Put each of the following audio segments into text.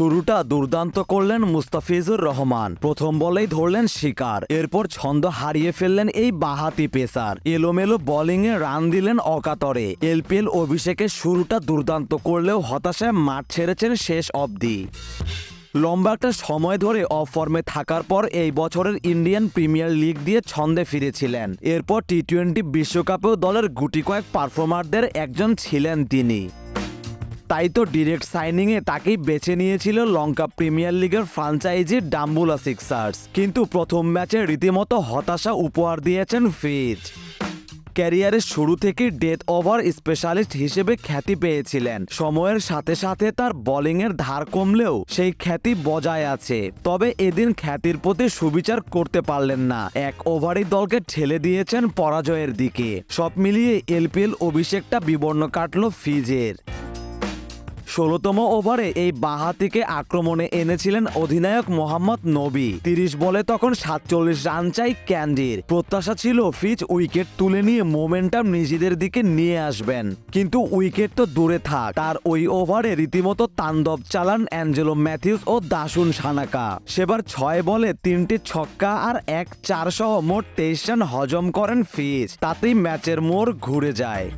শুরুটা দুর্দান্ত করলেন মুস্তাফিজুর রহমান। প্রথম বলেই ধরলেন শিকার। এরপর ছন্দ হারিয়ে ফেললেন এই বাহাতি পেসার। এলোমেলো বোলিংয়ে রান দিলেন অকাতরে। এলপিএল অভিষেকের শুরুটা দুর্দান্ত করলেও হতাশায় মাঠ ছেড়েছেন শেষ অবধি। লম্বা একটা সময় ধরে অফ ফর্মে থাকার পর এই বছরের ইন্ডিয়ান প্রিমিয়ার লিগ দিয়ে ছন্দে ফিরেছিলেন। এরপর টি টোয়েন্টি বিশ্বকাপেও দলের গুটি কয়েক পারফর্মারদের একজন ছিলেন তিনি। তাই তো ডিরেক্ট সাইনিংয়ে তাকেই বেছে নিয়েছিল লঙ্কা প্রিমিয়ার লিগের ফ্রাঞ্চাইজি ডাম্বুলা সিক্সার্স কিন্তু প্রথম ম্যাচে রীতিমতো হতাশা উপহার দিয়েছেন ফিজ ক্যারিয়ারের শুরু থেকে ডেথ ওভার স্পেশালিস্ট হিসেবে খ্যাতি পেয়েছিলেন। সময়ের সাথে সাথে তার বোলিংয়ের ধার কমলেও সেই খ্যাতি বজায় আছে। তবে এদিন খ্যাতির প্রতি সুবিচার করতে পারলেন না। এক ওভারই দলকে ঠেলে দিয়েছেন পরাজয়ের দিকে। সব মিলিয়ে এলপিএল অভিষেকটা বিবর্ণ কাটল ফিজের ষোলোতম ওভারে এই বাহাতিকে আক্রমণে এনেছিলেন অধিনায়ক মোহাম্মদ নবী। তিরিশ বলে তখন সাতচল্লিশ রান চাই ক্যান্ডির। প্রত্যাশা ছিল ফিচ উইকেট তুলে নিয়ে মোমেন্টাম নিজেদের দিকে নিয়ে আসবেন। কিন্তু উইকেট তো দূরে থাক। তার ওই ওভারে রীতিমতো তাণ্ডব চালান অ্যাঞ্জেলো ম্যাথিউস ও দাসুন সানাকা। সেবার ছয় বলে তিনটি ছক্কা আর এক চার সহ মোট তেইশ রান হজম করেন ফিচ। তাতেই ম্যাচের মোড় ঘুরে যায়।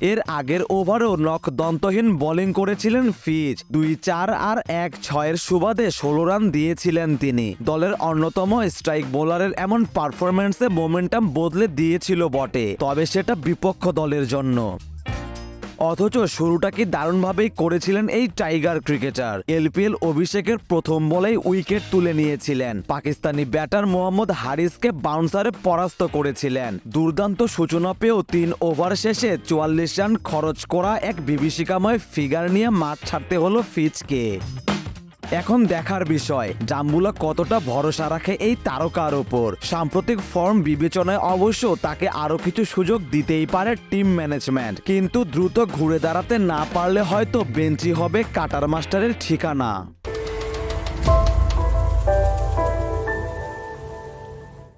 এর আগের ওভারেও নক দন্তহীন বোলিং করেছিলেন ফিজ। দুই চার আর এক ছয়ের সুবাদে ষোলো রান দিয়েছিলেন তিনি। দলের অন্যতম স্ট্রাইক বোলারের এমন পারফরমেন্সে মোমেন্টাম বদলে দিয়েছিল বটে, তবে সেটা বিপক্ষ দলের জন্য। অথচ শুরুটা কি দারুণভাবেই করেছিলেন এই টাইগার ক্রিকেটার। এলপিএল অভিষেকের প্রথম বলেই উইকেট তুলে নিয়েছিলেন। পাকিস্তানি ব্যাটার মোহাম্মদ হারিসকে বাউন্সারে পরাস্ত করেছিলেন। দুর্দান্ত সূচনা পেয়েও তিন ওভার শেষে চুয়াল্লিশ রান খরচ করা এক বিভীষিকাময় ফিগার নিয়ে মাঠ ছাড়তে হলো ফিচকে। এখন দেখার বিষয়, জাম্বুলা কতটা ভরসা রাখে এই তারকার ওপর সাম্প্রতিক ফর্ম বিবেচনায় অবশ্য তাকে আরও কিছু সুযোগ দিতেই পারে টিম ম্যানেজমেন্ট। কিন্তু দ্রুত ঘুরে দাঁড়াতে না পারলে হয়তো বেঞ্চি হবে কাটার মাস্টারের ঠিকানা।